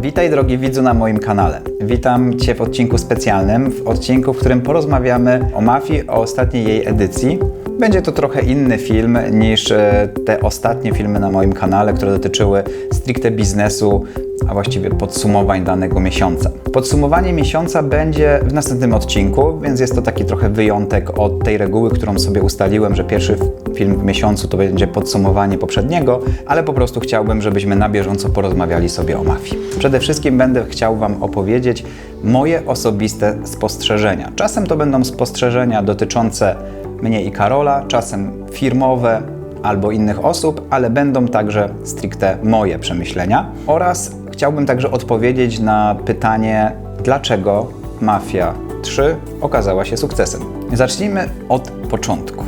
Witaj drogi widzu na moim kanale. Witam Cię w odcinku specjalnym, w odcinku, w którym porozmawiamy o mafii, o ostatniej jej edycji. Będzie to trochę inny film niż e, te ostatnie filmy na moim kanale, które dotyczyły stricte biznesu, a właściwie podsumowań danego miesiąca. Podsumowanie miesiąca będzie w następnym odcinku, więc jest to taki trochę wyjątek od tej reguły, którą sobie ustaliłem, że pierwszy film w miesiącu to będzie podsumowanie poprzedniego, ale po prostu chciałbym, żebyśmy na bieżąco porozmawiali sobie o mafii. Przede wszystkim będę chciał Wam opowiedzieć moje osobiste spostrzeżenia. Czasem to będą spostrzeżenia dotyczące mnie i Karola, czasem firmowe albo innych osób, ale będą także stricte moje przemyślenia. Oraz chciałbym także odpowiedzieć na pytanie, dlaczego Mafia 3 okazała się sukcesem. Zacznijmy od początku.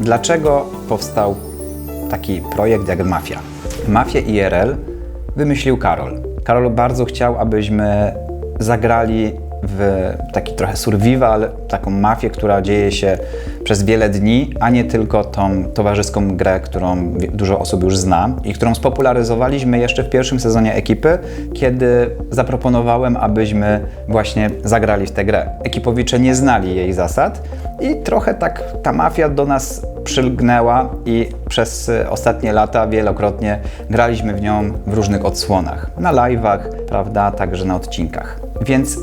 Dlaczego powstał taki projekt jak Mafia? Mafię IRL wymyślił Karol. Karol bardzo chciał, abyśmy zagrali w taki trochę survival, taką mafię, która dzieje się przez wiele dni, a nie tylko tą towarzyską grę, którą dużo osób już zna i którą spopularyzowaliśmy jeszcze w pierwszym sezonie ekipy, kiedy zaproponowałem, abyśmy właśnie zagrali w tę grę. Ekipowicze nie znali jej zasad i trochę tak ta mafia do nas przylgnęła i przez ostatnie lata wielokrotnie graliśmy w nią w różnych odsłonach, na live'ach, prawda, także na odcinkach. Więc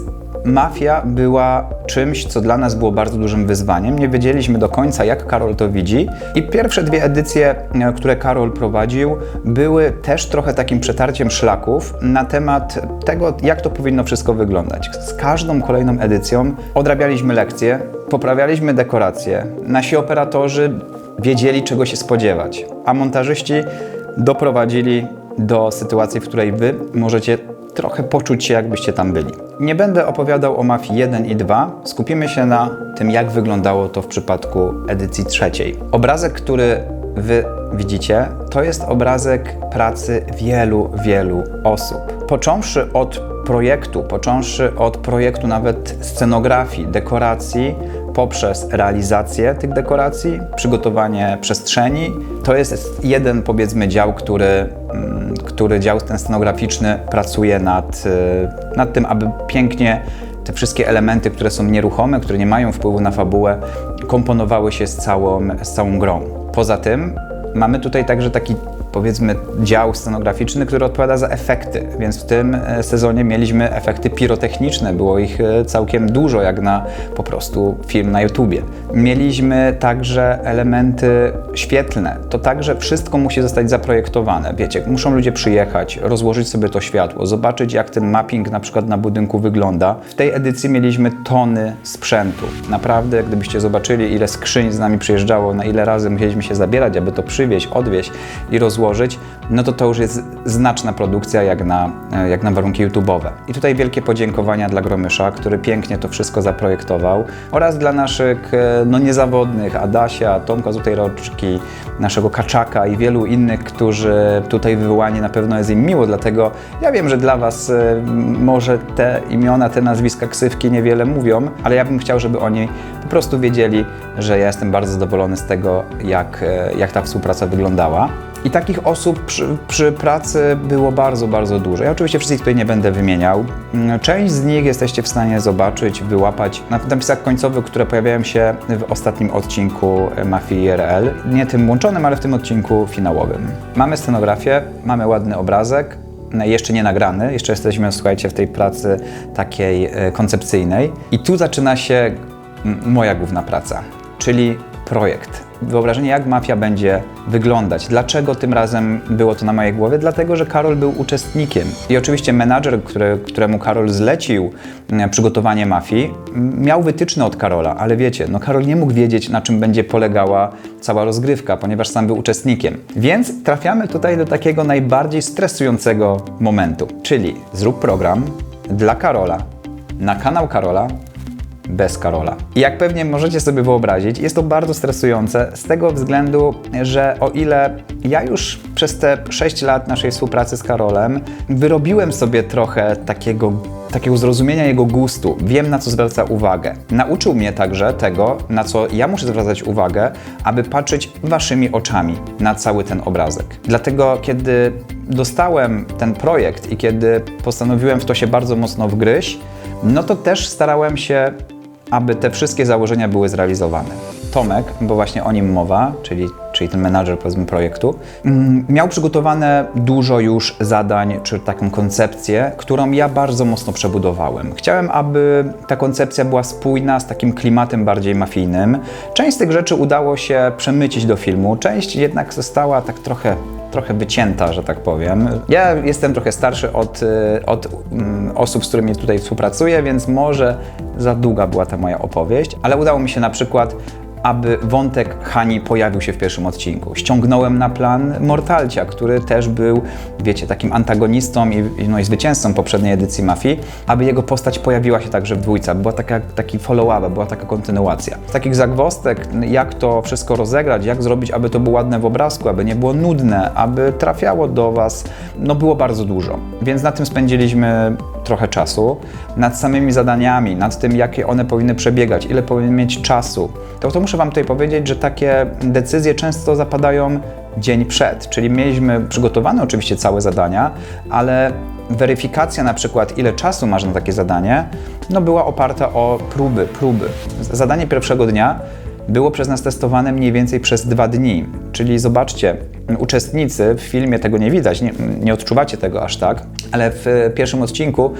mafia była czymś, co dla nas było bardzo dużym wyzwaniem. Nie wiedzieliśmy do końca, jak Karol to widzi. I pierwsze dwie edycje, e, które Karol prowadził, były też trochę takim przetarciem szlaków na temat tego, jak to powinno wszystko wyglądać. Z każdą kolejną edycją odrabialiśmy lekcje, poprawialiśmy dekoracje. Nasi operatorzy wiedzieli, czego się spodziewać, a montażyści doprowadzili do sytuacji, w której wy możecie trochę poczuć się, jakbyście tam byli. Nie będę opowiadał o Mafii 1 i 2, skupimy się na tym, jak wyglądało to w przypadku edycji trzeciej. Obrazek, który Wy widzicie, to jest obrazek pracy wielu, wielu osób. Począwszy od projektu, począwszy od projektu nawet scenografii, dekoracji, poprzez realizację tych dekoracji, przygotowanie przestrzeni. To jest jeden, powiedzmy, dział, który, mm, który dział ten scenograficzny pracuje nad, y, nad tym, aby pięknie te wszystkie elementy, które są nieruchome, które nie mają wpływu na fabułę, komponowały się z całą, z całą grą. Poza tym mamy tutaj także taki powiedzmy dział scenograficzny, który odpowiada za efekty, więc w tym e, sezonie mieliśmy efekty pirotechniczne, było ich e, całkiem dużo, jak na po prostu film na YouTubie. Mieliśmy także elementy świetlne, to także wszystko musi zostać zaprojektowane. Wiecie, muszą ludzie przyjechać, rozłożyć sobie to światło, zobaczyć jak ten mapping na przykład na budynku wygląda. W tej edycji mieliśmy tony sprzętu. Naprawdę, gdybyście zobaczyli ile skrzyń z nami przyjeżdżało, na ile razy musieliśmy się zabierać, aby to przywieźć, odwieźć i rozłożyć, złożyć, no to to już jest znaczna produkcja jak na, e, jak na warunki YouTube'owe. I tutaj wielkie podziękowania dla Gromysza, który pięknie to wszystko zaprojektował oraz dla naszych e, no, niezawodnych Adasia, Tomka z tej roczki, naszego Kaczaka i wielu innych, którzy tutaj wywołani na pewno jest im miło, dlatego ja wiem, że dla Was e, może te imiona, te nazwiska, ksywki niewiele mówią, ale ja bym chciał, żeby oni po prostu wiedzieli, że ja jestem bardzo zadowolony z tego, jak, jak ta współpraca wyglądała. I takich osób przy, przy, pracy było bardzo, bardzo dużo. Ja oczywiście wszystkich tutaj nie będę wymieniał. Mm, część z nich jesteście w stanie zobaczyć, wyłapać na napisach końcowych, które pojawiają się w ostatnim odcinku Mafii IRL. Nie tym łączonym, ale w tym odcinku finałowym. Mamy scenografię, mamy ładny obrazek, jeszcze nie nagrany, jeszcze jesteśmy, słuchajcie, w tej pracy takiej e, koncepcyjnej. I tu zaczyna się moja główna praca, czyli projekt wyobrażenie, jak mafia będzie wyglądać. Dlaczego tym razem było to na mojej głowie? Dlatego, że Karol był uczestnikiem. I oczywiście menadżer, który, któremu Karol zlecił mm, przygotowanie mafii, miał wytyczne od Karola, ale wiecie, no Karol nie mógł wiedzieć, na czym będzie polegała cała rozgrywka, ponieważ sam był uczestnikiem. Więc trafiamy tutaj do takiego najbardziej stresującego momentu, czyli zrób program dla Karola, na kanał Karola, bez Karola. Jak pewnie możecie sobie wyobrazić, jest to bardzo stresujące z tego względu, że o ile ja już przez te 6 lat naszej współpracy z Karolem wyrobiłem sobie trochę takiego takiego zrozumienia jego gustu. Wiem, na co zwraca uwagę. Nauczył mnie także tego, na co ja muszę zwracać uwagę, aby patrzeć waszymi oczami na cały ten obrazek. Dlatego, kiedy dostałem ten projekt i kiedy postanowiłem w to się bardzo mocno wgryźć, no to też starałem się, aby te wszystkie założenia były zrealizowane. Tomek, bo właśnie o nim mowa, czyli, czyli ten menadżer powiedzmy projektu, mm, miał przygotowane dużo już zadań, czy taką koncepcję, którą ja bardzo mocno przebudowałem. Chciałem, aby ta koncepcja była spójna z takim klimatem bardziej mafijnym. Część z tych rzeczy udało się przemycić do filmu, część jednak została tak trochę trochę wycięta, że tak powiem. Ja jestem trochę starszy od, y, od um, osób, z którymi tutaj współpracuję, więc może za długa była ta moja opowieść, ale udało mi się na przykład aby wątek Hani pojawił się w pierwszym odcinku. Ściągnąłem na plan Mortalcia, który też był, wiecie, takim antagonistą i, no, i zwycięzcą poprzedniej edycji Mafii, aby jego postać pojawiła się także w dwójce. Była taka, taki follow-up, była taka kontynuacja. Z takich zagwostek, jak to wszystko rozegrać, jak zrobić, aby to było ładne w obrazku, aby nie było nudne, aby trafiało do Was, no było bardzo dużo. Więc na tym spędziliśmy trochę czasu. Nad samymi zadaniami, nad tym, jakie one powinny przebiegać, ile powinny mieć czasu. To, to muszę Wam tutaj powiedzieć, że takie decyzje często zapadają dzień przed, czyli mieliśmy przygotowane oczywiście całe zadania, ale weryfikacja na przykład, ile czasu masz na takie zadanie, no była oparta o próby, próby. Zadanie pierwszego dnia było przez nas testowane mniej więcej przez dwa dni. Czyli zobaczcie, uczestnicy w filmie tego nie widać, nie, nie odczuwacie tego aż tak, ale w pierwszym odcinku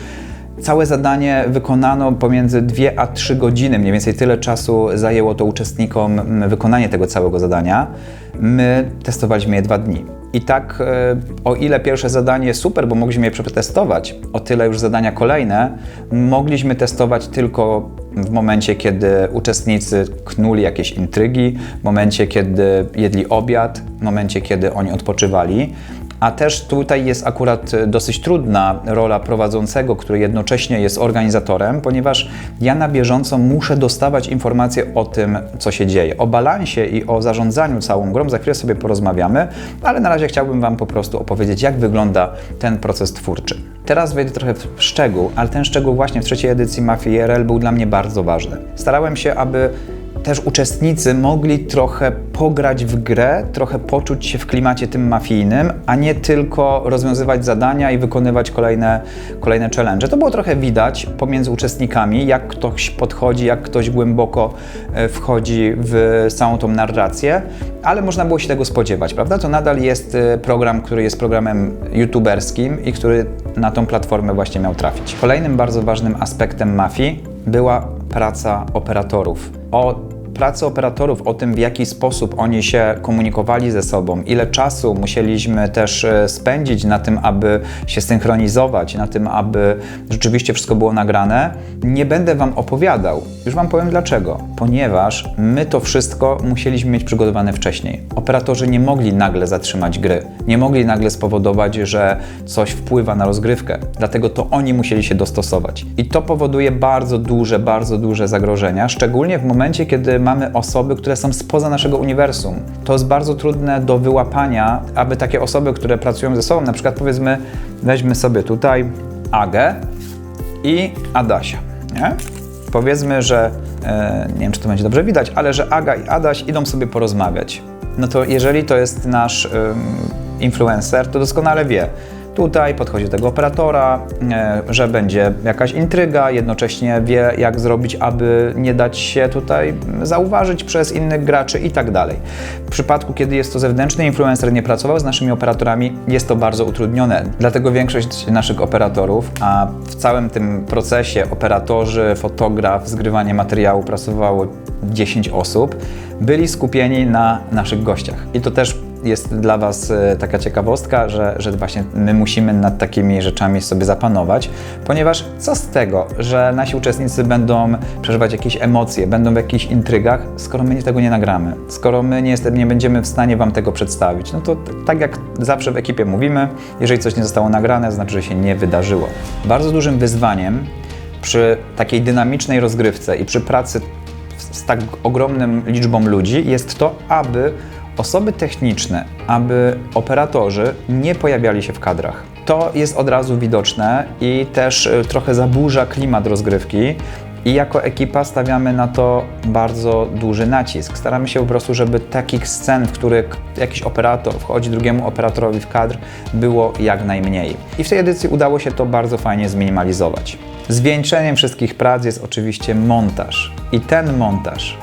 Całe zadanie wykonano pomiędzy 2 a 3 godziny, mniej więcej tyle czasu zajęło to uczestnikom wykonanie tego całego zadania. My testowaliśmy je dwa dni. I tak, e, o ile pierwsze zadanie super, bo mogliśmy je przetestować, o tyle już zadania kolejne mogliśmy testować tylko w momencie, kiedy uczestnicy knuli jakieś intrygi, w momencie, kiedy jedli obiad, w momencie, kiedy oni odpoczywali. A też tutaj jest akurat dosyć trudna rola prowadzącego, który jednocześnie jest organizatorem, ponieważ ja na bieżąco muszę dostawać informacje o tym, co się dzieje. O balansie i o zarządzaniu całą grą za chwilę sobie porozmawiamy, ale na razie chciałbym Wam po prostu opowiedzieć, jak wygląda ten proces twórczy. Teraz wejdę trochę w szczegół, ale ten szczegół właśnie w trzeciej edycji Mafii IRL był dla mnie bardzo ważny. Starałem się, aby też uczestnicy mogli trochę pograć w grę, trochę poczuć się w klimacie tym mafijnym, a nie tylko rozwiązywać zadania i wykonywać kolejne, kolejne challenge. To było trochę widać pomiędzy uczestnikami, jak ktoś podchodzi, jak ktoś głęboko e, wchodzi w całą tą narrację, ale można było się tego spodziewać, prawda? To nadal jest e, program, który jest programem youtuberskim i który na tą platformę właśnie miał trafić. Kolejnym bardzo ważnym aspektem mafii była praca operatorów. O pracy operatorów, o tym w jaki sposób oni się komunikowali ze sobą, ile czasu musieliśmy też e, spędzić na tym, aby się synchronizować, na tym, aby rzeczywiście wszystko było nagrane, nie będę Wam opowiadał. Już Wam powiem dlaczego. Ponieważ my to wszystko musieliśmy mieć przygotowane wcześniej. Operatorzy nie mogli nagle zatrzymać gry, nie mogli nagle spowodować, że coś wpływa na rozgrywkę. Dlatego to oni musieli się dostosować. I to powoduje bardzo duże, bardzo duże zagrożenia, szczególnie w momencie, kiedy mamy osoby, które są spoza naszego uniwersum. To jest bardzo trudne do wyłapania, aby takie osoby, które pracują ze sobą, na przykład powiedzmy, weźmy sobie tutaj Agę i Adasia. Nie? Powiedzmy, że e, nie wiem, czy to będzie dobrze widać, ale że Aga i Adaś idą sobie porozmawiać. No to jeżeli to jest nasz influencer, to doskonale wie, Tutaj podchodzi do tego operatora, e, że będzie jakaś intryga, jednocześnie wie, jak zrobić, aby nie dać się tutaj zauważyć przez innych graczy i tak dalej. W przypadku, kiedy jest to zewnętrzny influencer, nie pracował z naszymi operatorami, jest to bardzo utrudnione. Dlatego większość naszych operatorów, a w całym tym procesie operatorzy, fotograf, zgrywanie materiału pracowało 10 osób, byli skupieni na naszych gościach. I to też jest dla Was e, taka ciekawostka, że, że właśnie my musimy nad takimi rzeczami sobie zapanować, ponieważ co z tego, że nasi uczestnicy będą przeżywać jakieś emocje, będą w jakichś intrygach, skoro my tego nie nagramy, skoro my nie, nie będziemy w stanie Wam tego przedstawić. No to tak jak zawsze w ekipie mówimy, jeżeli coś nie zostało nagrane, znaczy, że się nie wydarzyło. Bardzo dużym wyzwaniem przy takiej dynamicznej rozgrywce i przy pracy z tak ogromną liczbą ludzi jest to, aby osoby techniczne, aby operatorzy nie pojawiali się w kadrach. to jest od razu widoczne i też y, trochę zaburza klimat rozgrywki. I jako ekipa stawiamy na to bardzo duży nacisk. Staramy się po prostu, żeby takich scen, w których jakiś operator wchodzi drugiemu operatorowi w kadr, było jak najmniej. I w tej edycji udało się to bardzo fajnie zminimalizować. Zwieńczeniem wszystkich prac jest oczywiście montaż. I ten montaż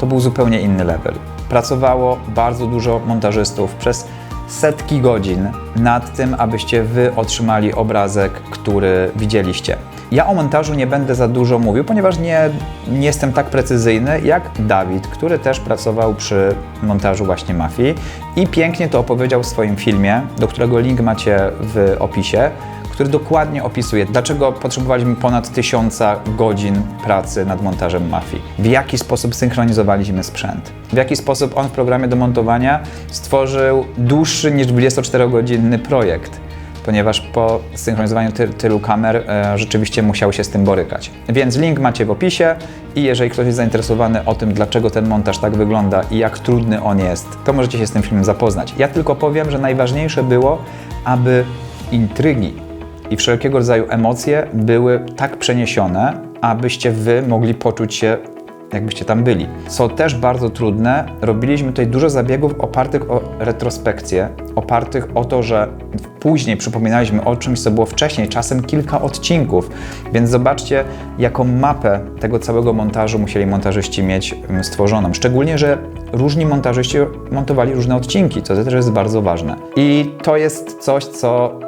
to był zupełnie inny level. Pracowało bardzo dużo montażystów przez setki godzin nad tym, abyście wy otrzymali obrazek, który widzieliście. Ja o montażu nie będę za dużo mówił, ponieważ nie, nie jestem tak precyzyjny jak Dawid, który też pracował przy montażu właśnie Mafii i pięknie to opowiedział w swoim filmie, do którego link macie w opisie który dokładnie opisuje, dlaczego potrzebowaliśmy ponad tysiąca godzin pracy nad montażem Mafii, w jaki sposób synchronizowaliśmy sprzęt, w jaki sposób on w programie do montowania stworzył dłuższy niż 24-godzinny projekt ponieważ po synchronizowaniu ty tylu kamer e, rzeczywiście musiał się z tym borykać. Więc link macie w opisie i jeżeli ktoś jest zainteresowany o tym, dlaczego ten montaż tak wygląda i jak trudny on jest, to możecie się z tym filmem zapoznać. Ja tylko powiem, że najważniejsze było, aby intrygi i wszelkiego rodzaju emocje były tak przeniesione, abyście wy mogli poczuć się jakbyście tam byli. Co też bardzo trudne, robiliśmy tutaj dużo zabiegów opartych o retrospekcję, opartych o to, że później przypominaliśmy o czymś, co było wcześniej, czasem kilka odcinków. Więc zobaczcie, jaką mapę tego całego montażu musieli montażyści mieć stworzoną. Szczególnie, że różni montażyści montowali różne odcinki, co też jest bardzo ważne. I to jest coś, co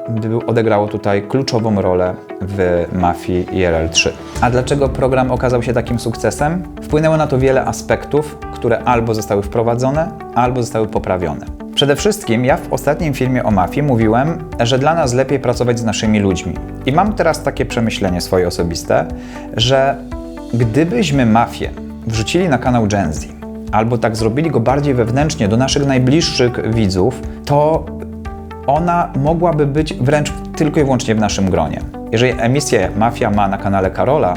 odegrało tutaj kluczową rolę w Mafii IRL 3. A dlaczego program okazał się takim sukcesem? Wpłynęło na to wiele aspektów, które albo zostały wprowadzone, albo zostały poprawione. Przede wszystkim ja w ostatnim filmie o mafii mówiłem, że dla nas lepiej pracować z naszymi ludźmi. I mam teraz takie przemyślenie swoje osobiste, że gdybyśmy mafię wrzucili na kanał Gen Z, albo tak zrobili go bardziej wewnętrznie do naszych najbliższych widzów, to ona mogłaby być wręcz tylko i wyłącznie w naszym gronie. Jeżeli emisję Mafia ma na kanale Karola,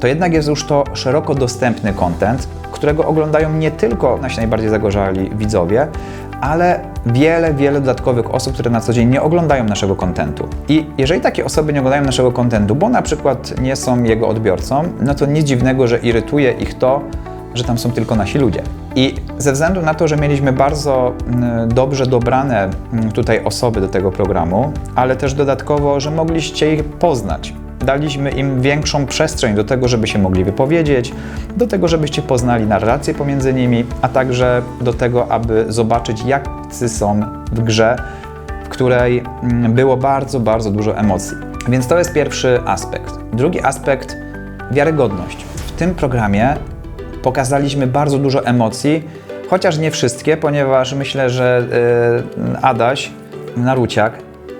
to jednak jest już to szeroko dostępny content, którego oglądają nie tylko nasi najbardziej zagorzali widzowie, ale wiele, wiele dodatkowych osób, które na co dzień nie oglądają naszego kontentu. I jeżeli takie osoby nie oglądają naszego kontentu, bo na przykład nie są jego odbiorcą, no to nic dziwnego, że irytuje ich to, że tam są tylko nasi ludzie. I ze względu na to, że mieliśmy bardzo mm, dobrze dobrane mm, tutaj osoby do tego programu, ale też dodatkowo, że mogliście ich poznać, daliśmy im większą przestrzeń do tego, żeby się mogli wypowiedzieć, do tego, żebyście poznali narrację pomiędzy nimi, a także do tego, aby zobaczyć, jacy są w grze, w której mm, było bardzo, bardzo dużo emocji. Więc to jest pierwszy aspekt. Drugi aspekt wiarygodność. W tym programie pokazaliśmy bardzo dużo emocji, chociaż nie wszystkie, ponieważ myślę, że yy, Adaś, Naruciak,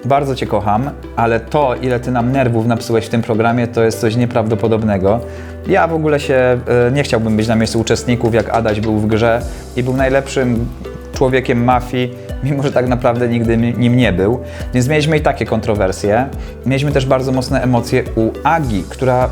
bardzo Cię kocham, ale to, ile Ty nam nerwów napsułeś w tym programie, to jest coś nieprawdopodobnego. Ja w ogóle się yy, nie chciałbym być na miejscu uczestników, jak Adaś był w grze i był najlepszym człowiekiem mafii, mimo że tak naprawdę nigdy nim nie był. Więc mieliśmy i takie kontrowersje. Mieliśmy też bardzo mocne emocje u Agi, która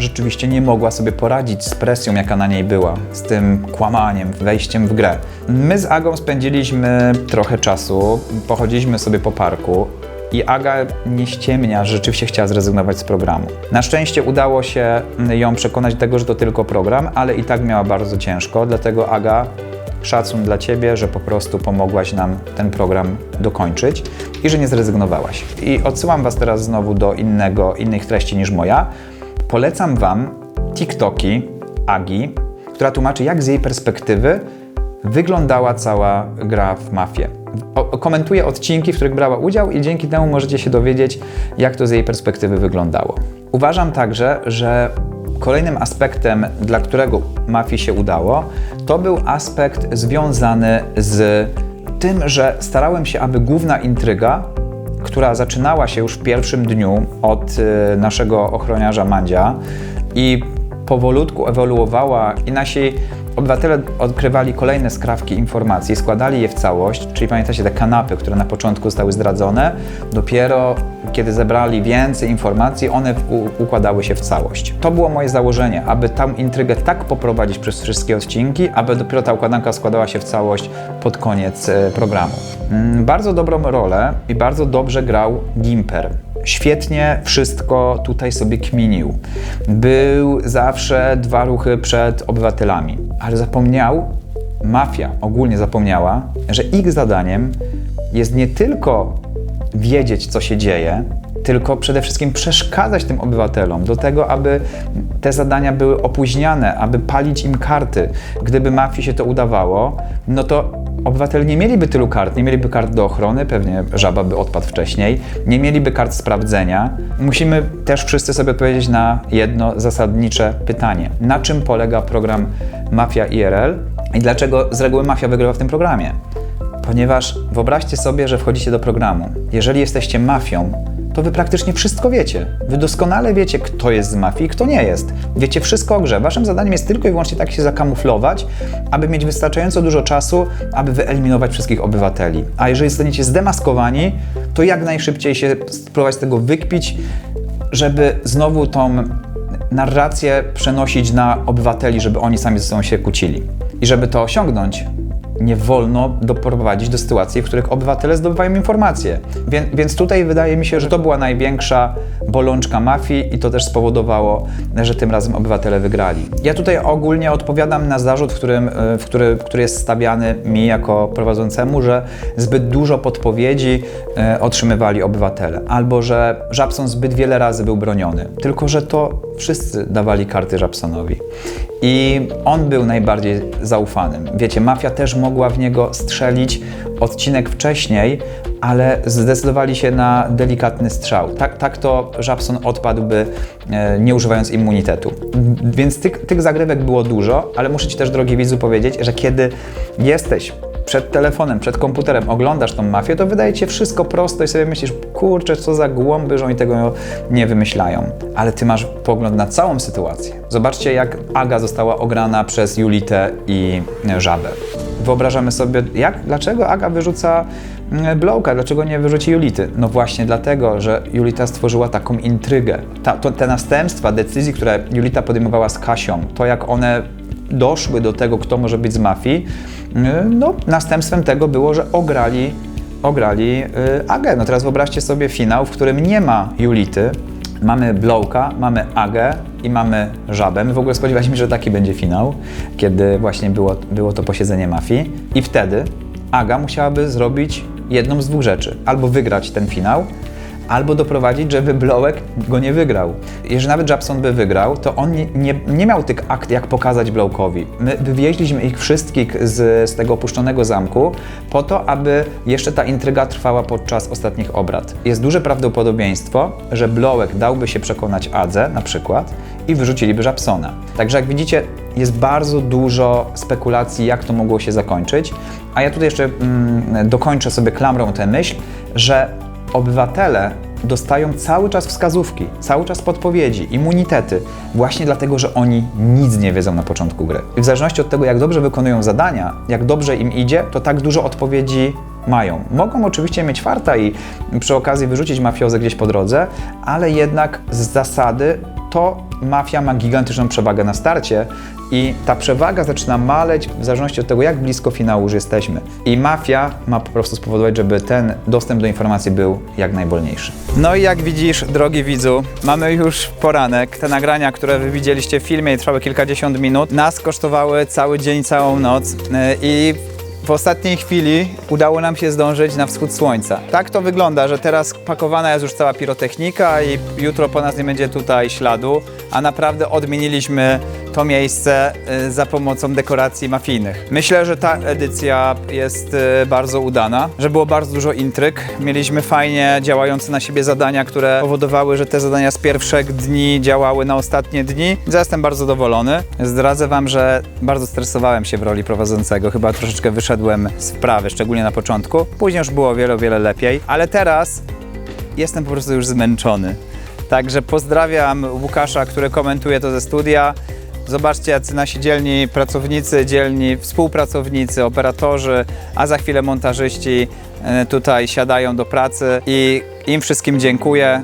rzeczywiście nie mogła sobie poradzić z presją, jaka na niej była, z tym kłamaniem, wejściem w grę. My z Agą spędziliśmy trochę czasu, pochodziliśmy sobie po parku. I Aga nie ściemnia, że rzeczywiście chciała zrezygnować z programu. Na szczęście udało się ją przekonać do tego, że to tylko program, ale i tak miała bardzo ciężko, dlatego Aga szacun dla Ciebie, że po prostu pomogłaś nam ten program dokończyć i że nie zrezygnowałaś. I odsyłam Was teraz znowu do innego, innych treści niż moja, Polecam Wam TikToki Agi, która tłumaczy, jak z jej perspektywy wyglądała cała gra w mafię. komentuje odcinki, w których brała udział i dzięki temu możecie się dowiedzieć, jak to z jej perspektywy wyglądało. Uważam także, że kolejnym aspektem, dla którego mafii się udało, to był aspekt związany z tym, że starałem się, aby główna intryga która zaczynała się już w pierwszym dniu od y, naszego ochroniarza Mandzia i powolutku ewoluowała i nasi obywatele odkrywali kolejne skrawki informacji, składali je w całość, czyli pamiętacie te kanapy, które na początku zostały zdradzone, dopiero kiedy zebrali więcej informacji, one układały się w całość. To było moje założenie, aby tam intrygę tak poprowadzić przez wszystkie odcinki, aby dopiero ta układanka składała się w całość pod koniec e, programu. Mm, Bardzo dobrą rolę i bardzo dobrze grał Gimper. Świetnie wszystko tutaj sobie kminił. Był zawsze dwa ruchy przed obywatelami, ale zapomniał, mafia ogólnie zapomniała, że ich zadaniem jest nie tylko wiedzieć, co się dzieje, tylko przede wszystkim przeszkadzać tym obywatelom do tego, aby te zadania były opóźniane, aby palić im karty. Gdyby mafii się to udawało, no to obywatele nie mieliby tylu kart, nie mieliby kart do ochrony, pewnie żaba by odpadł wcześniej, nie mieliby kart sprawdzenia. Musimy też wszyscy sobie odpowiedzieć na jedno zasadnicze pytanie. Na czym polega program Mafia IRL i dlaczego z reguły mafia wygrywa w tym programie? Ponieważ wyobraźcie sobie, że wchodzicie do programu. Jeżeli jesteście mafią, to wy praktycznie wszystko wiecie. Wy doskonale wiecie, kto jest z mafii, kto nie jest. Wiecie wszystko o grze. Waszym zadaniem jest tylko i wyłącznie tak się zakamuflować, aby mieć wystarczająco dużo czasu, aby wyeliminować wszystkich obywateli. A jeżeli zostaniecie zdemaskowani, to jak najszybciej się spróbować z tego wykpić, żeby znowu tą narrację przenosić na obywateli, żeby oni sami ze sobą się kłócili. I żeby to osiągnąć, nie wolno doprowadzić do sytuacji, w których obywatele zdobywają informacje. Więc, więc tutaj wydaje mi się, że to była największa bolączka mafii i to też spowodowało, że tym razem obywatele wygrali. Ja tutaj ogólnie odpowiadam na zarzut, w którym, e, w który, który jest stawiany mi jako prowadzącemu, że zbyt dużo podpowiedzi e, otrzymywali obywatele, albo że Żabson zbyt wiele razy był broniony. Tylko, że to wszyscy dawali karty Żabsonowi. I on był najbardziej zaufanym. Wiecie, mafia też mogła w niego strzelić odcinek wcześniej, ale zdecydowali się na delikatny strzał. Tak, tak to Żabson odpadłby, e, nie używając immunitetu. Więc tych, tych zagrywek było dużo, ale muszę Ci też, drogi widzu, powiedzieć, że kiedy jesteś przed telefonem, przed komputerem oglądasz tą mafię, to wydaje ci się wszystko prosto i sobie myślisz, kurczę, co za głąby, że oni tego nie wymyślają. Ale ty masz pogląd na całą sytuację. Zobaczcie, jak Aga została ograna przez Julitę i Żabę. Wyobrażamy sobie, jak, dlaczego Aga wyrzuca mm, Blowka, dlaczego nie wyrzuci Julity? No właśnie dlatego, że Julita stworzyła taką intrygę. Ta, to, te następstwa decyzji, które Julita podejmowała z Kasią, to jak one doszły do tego, kto może być z mafii, no, następstwem tego było, że ograli, ograli y, Agę. No teraz wyobraźcie sobie finał, w którym nie ma Julity, mamy Blowka, mamy Agę i mamy Żabę. My w ogóle spodziewaliśmy się, że taki będzie finał, kiedy właśnie było, było to posiedzenie mafii i wtedy Aga musiałaby zrobić jedną z dwóch rzeczy. Albo wygrać ten finał, albo doprowadzić, żeby Blowek go nie wygrał. Jeżeli nawet Jabson by wygrał, to on nie, nie, nie miał tych akt, jak pokazać Blowkowi. My wywieźliśmy ich wszystkich z, z tego opuszczonego zamku po to, aby jeszcze ta intryga trwała podczas ostatnich obrad. Jest duże prawdopodobieństwo, że Blowek dałby się przekonać Adze na przykład i wyrzuciliby Jabsona. Także jak widzicie, jest bardzo dużo spekulacji, jak to mogło się zakończyć. A ja tutaj jeszcze mm, dokończę sobie klamrą tę myśl, że obywatele dostają cały czas wskazówki, cały czas podpowiedzi, immunitety, właśnie dlatego, że oni nic nie wiedzą na początku gry. I w zależności od tego, jak dobrze wykonują zadania, jak dobrze im idzie, to tak dużo odpowiedzi mają. Mogą oczywiście mieć farta i przy okazji wyrzucić mafiozę gdzieś po drodze, ale jednak z zasady to mafia ma gigantyczną przewagę na starcie i ta przewaga zaczyna maleć w zależności od tego, jak blisko finału już jesteśmy. I mafia ma po prostu spowodować, żeby ten dostęp do informacji był jak najwolniejszy. No i jak widzisz, drogi widzu, mamy już poranek. Te nagrania, które wy widzieliście w filmie i trwały kilkadziesiąt minut, nas kosztowały cały dzień, całą noc yy, i w ostatniej chwili udało nam się zdążyć na wschód słońca. Tak to wygląda, że teraz pakowana jest już cała pirotechnika i jutro po nas nie będzie tutaj śladu, a naprawdę odmieniliśmy to miejsce y, za pomocą dekoracji mafijnych. Myślę, że ta edycja jest y, bardzo udana, że było bardzo dużo intryg. Mieliśmy fajnie działające na siebie zadania, które powodowały, że te zadania z pierwszych dni działały na ostatnie dni. Jestem bardzo zadowolony. Zdradzę Wam, że bardzo stresowałem się w roli prowadzącego. Chyba troszeczkę wyszedłem z wprawy, szczególnie na początku. Później już było o wiele, o wiele lepiej, ale teraz jestem po prostu już zmęczony. Także pozdrawiam Łukasza, który komentuje to ze studia. Zobaczcie, jacy nasi dzielni pracownicy, dzielni współpracownicy, operatorzy, a za chwilę montażyści e, tutaj siadają do pracy i im wszystkim dziękuję,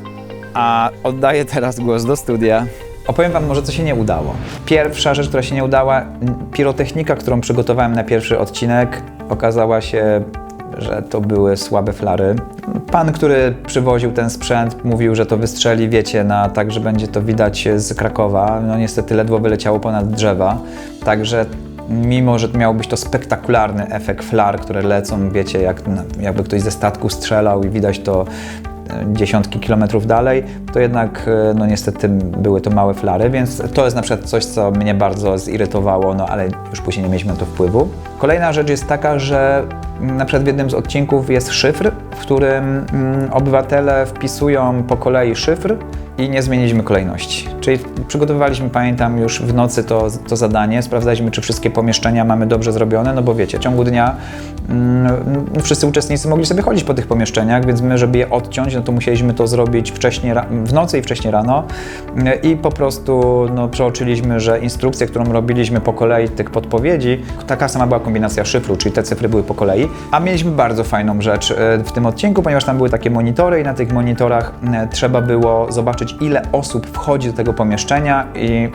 a oddaję teraz głos do studia. Opowiem Wam może, co się nie udało. Pierwsza rzecz, która się nie udała, pirotechnika, którą przygotowałem na pierwszy odcinek, okazała się, że to były słabe flary. Pan, który przywoził ten sprzęt, mówił, że to wystrzeli, wiecie, na tak, że będzie to widać z Krakowa. No niestety ledwo wyleciało ponad drzewa, także mimo, że miał być to spektakularny efekt flar, które lecą, wiecie, jak, jakby ktoś ze statku strzelał i widać to dziesiątki kilometrów dalej, to jednak e, no niestety były to małe flary, więc to jest na przykład coś, co mnie bardzo zirytowało, no ale już później nie mieliśmy na to wpływu. Kolejna rzecz jest taka, że mm, na przykład w jednym z odcinków jest szyfr, w którym mm, obywatele wpisują po kolei szyfr i nie zmieniliśmy kolejności. Czyli przygotowywaliśmy, pamiętam, już w nocy to, to zadanie, sprawdzaliśmy, czy wszystkie pomieszczenia mamy dobrze zrobione, no bo wiecie, w ciągu dnia mm, wszyscy uczestnicy mogli sobie chodzić po tych pomieszczeniach, więc my, żeby je odciąć, no to musieliśmy to zrobić wcześniej, w nocy i wcześniej rano i po prostu no, przeoczyliśmy, że instrukcję, którą robiliśmy po kolei tych podpowiedzi, taka sama była kombinacja szyfru, czyli te cyfry były po kolei, a mieliśmy bardzo fajną rzecz e, w tym odcinku, ponieważ tam były takie monitory i na tych monitorach e, trzeba było zobaczyć, ile osób wchodzi do tego pomieszczenia i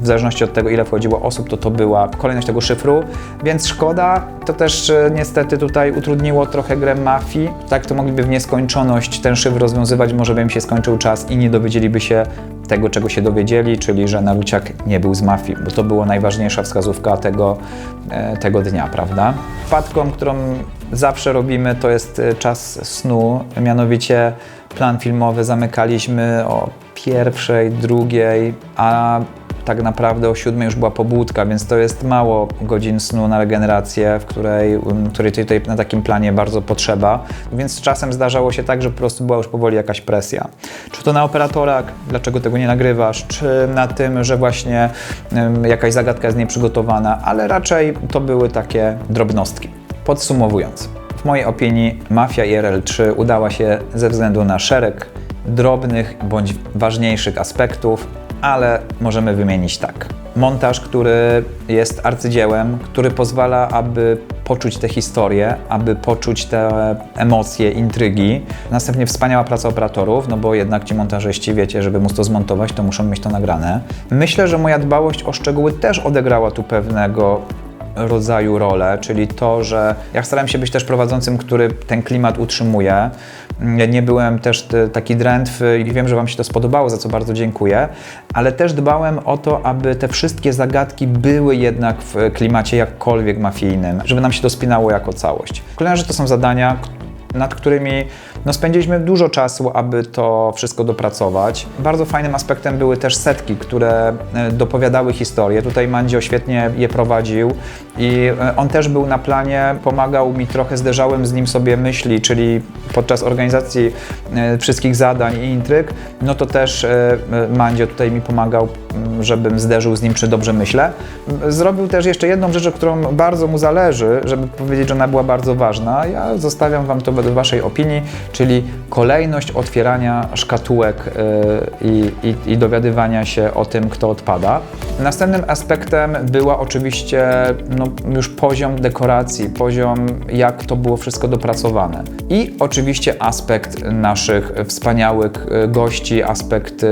w zależności od tego, ile wchodziło osób, to to była kolejność tego szyfru, więc szkoda. To też e, niestety tutaj utrudniło trochę grę mafii. Tak to mogliby w nieskończoność ten szyfr rozwiązywać, może by im się skończył czas i nie dowiedzieliby się tego, czego się dowiedzieli, czyli że Naruciak nie był z mafii, bo to była najważniejsza wskazówka tego, e, tego dnia, prawda? Wpadką, którą zawsze robimy, to jest e, czas snu, mianowicie plan filmowy zamykaliśmy o pierwszej, drugiej, a tak naprawdę o siódmej już była pobudka, więc to jest mało godzin snu na regenerację, w której, um, której tutaj na takim planie bardzo potrzeba. Więc czasem zdarzało się tak, że po prostu była już powoli jakaś presja. Czy to na operatorach, dlaczego tego nie nagrywasz, czy na tym, że właśnie jakaś zagadka jest nieprzygotowana, ale raczej to były takie drobnostki. Podsumowując, mojej opinii Mafia IRL 3 udała się ze względu na szereg drobnych bądź ważniejszych aspektów, ale możemy wymienić tak. Montaż, który jest arcydziełem, który pozwala, aby poczuć tę historię, aby poczuć te emocje, intrygi. Następnie wspaniała praca operatorów, no bo jednak ci montażyści, wiecie, żeby móc to zmontować, to muszą mieć to nagrane. Myślę, że moja dbałość o szczegóły też odegrała tu pewnego rodzaju rolę, czyli to, że ja starałem się być też prowadzącym, który ten klimat utrzymuje. Nie byłem też taki drętwy i wiem, że Wam się to spodobało, za co bardzo dziękuję, ale też dbałem o to, aby te wszystkie zagadki były jednak w klimacie jakkolwiek mafijnym, żeby nam się to spinało jako całość. Kolejna rzecz to są zadania, nad którymi no, spędziliśmy dużo czasu, aby to wszystko dopracować. Bardzo fajnym aspektem były też setki, które e, dopowiadały historię. Tutaj Mandzio świetnie je prowadził i e, on też był na planie, pomagał mi trochę, zderzałem z nim sobie myśli, czyli podczas organizacji e, wszystkich zadań i intryg, no to też Mandzio tutaj mi pomagał, m, żebym zderzył z nim, czy dobrze myślę. Zrobił też jeszcze jedną rzecz, o którą bardzo mu zależy, żeby powiedzieć, że ona była bardzo ważna. Ja zostawiam Wam to według Waszej opinii, czyli kolejność otwierania szkatułek y, i, i, i dowiadywania się o tym, kto odpada. Następnym aspektem była oczywiście no, już poziom dekoracji, poziom jak to było wszystko dopracowane. I oczywiście aspekt naszych wspaniałych y, gości, aspekt y,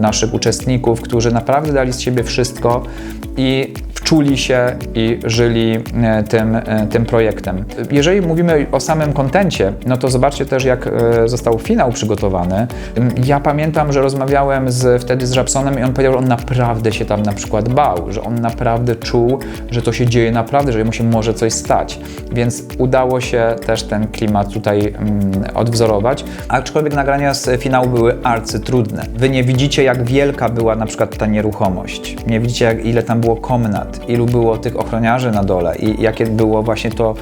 naszych uczestników, którzy naprawdę dali z siebie wszystko i wczuli się i żyli e, tym, e, tym projektem. Jeżeli mówimy o samym kontencie, no to zobaczcie też, jak e, został finał przygotowany. Ja pamiętam, że rozmawiałem z, wtedy z Żabsonem i on powiedział, że on naprawdę się tam na przykład bał, że on naprawdę czuł, że to się dzieje naprawdę, że mu się może coś stać. Więc udało się też ten klimat tutaj mm, odwzorować. Aczkolwiek nagrania z finału były arcytrudne. Wy nie widzicie, jak wielka była na przykład ta nieruchomość. Nie widzicie, jak, ile tam było komnat, ilu było tych ochroniarzy na dole i jakie było właśnie to,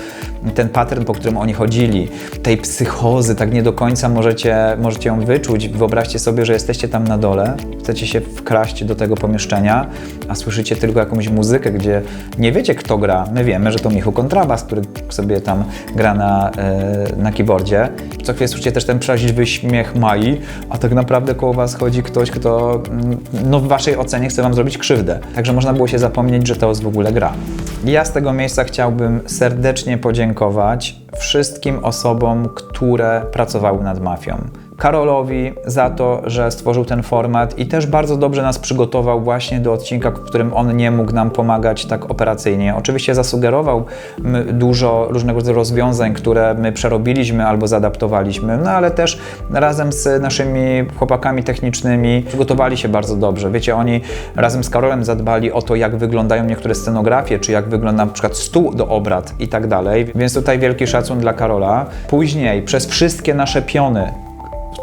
ten pattern, po którym oni chodzili. Tej psychozy tak nie do końca możecie, możecie ją wyczuć. Wyobraźcie sobie, że jesteście tam na dole, chcecie się wkraść do tego pomieszczenia, a słyszycie tylko jakąś muzykę, gdzie nie wiecie, kto gra. My wiemy, że to Michu Kontrabas, który sobie tam gra na, e, na keyboardzie. Co chwilę słyszycie też ten przeraźliwy śmiech Mai, a tak naprawdę koło was chodzi ktoś, kto mm, no, w waszej ocenie chce wam zrobić krzywdę. Także można było się zapomnieć, że to jest w ogóle gra. Ja z tego miejsca chciałbym serdecznie podziękować wszystkim osobom, które pracowały nad mafią. Karolowi za to, że stworzył ten format i też bardzo dobrze nas przygotował właśnie do odcinka, w którym on nie mógł nam pomagać tak operacyjnie. Oczywiście zasugerował dużo różnego rodzaju rozwiązań, które my przerobiliśmy albo zaadaptowaliśmy, no ale też razem z naszymi chłopakami technicznymi przygotowali się bardzo dobrze. Wiecie, oni razem z Karolem zadbali o to, jak wyglądają niektóre scenografie, czy jak wygląda na przykład stół do obrad i tak dalej. Więc tutaj wielki szacun dla Karola. Później przez wszystkie nasze piony,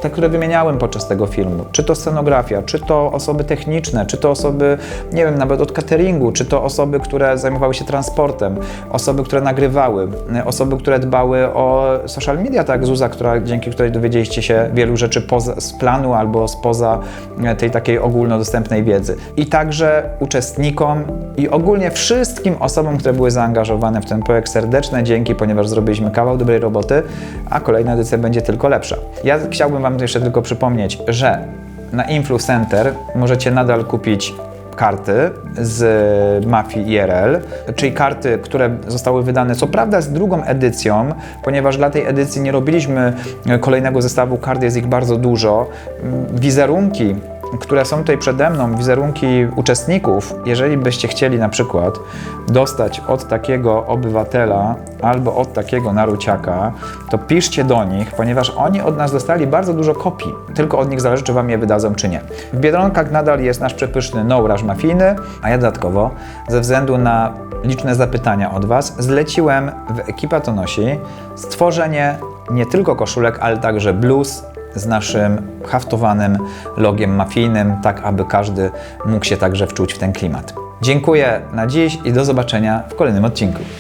te, które wymieniałem podczas tego filmu, czy to scenografia, czy to osoby techniczne, czy to osoby, nie wiem, nawet od cateringu, czy to osoby, które zajmowały się transportem, osoby, które nagrywały, y, osoby, które dbały o social media, tak jak Zuza, która, dzięki której dowiedzieliście się wielu rzeczy poza, z planu albo spoza y, tej takiej ogólnodostępnej wiedzy. I także uczestnikom i ogólnie wszystkim osobom, które były zaangażowane w ten projekt serdeczne dzięki, ponieważ zrobiliśmy kawał dobrej roboty, a kolejna edycja będzie tylko lepsza. Ja chciałbym Wam jeszcze tylko przypomnieć, że na Influ Center możecie nadal kupić karty z Mafii IRL, czyli karty, które zostały wydane co prawda z drugą edycją, ponieważ dla tej edycji nie robiliśmy kolejnego zestawu kart, jest ich bardzo dużo. Wizerunki które są tutaj przede mną, wizerunki uczestników, jeżeli byście chcieli na przykład dostać od takiego obywatela albo od takiego naruciaka, to piszcie do nich, ponieważ oni od nas dostali bardzo dużo kopii. Tylko od nich zależy, czy wam je wydadzą, czy nie. W Biedronkach nadal jest nasz przepyszny no-rush mafijny, a ja dodatkowo, ze względu na liczne zapytania od was, zleciłem w Ekipa to nosi stworzenie nie tylko koszulek, ale także bluz z naszym haftowanym logiem mafijnym, tak aby każdy mógł się także wczuć w ten klimat. Dziękuję na dziś i do zobaczenia w kolejnym odcinku.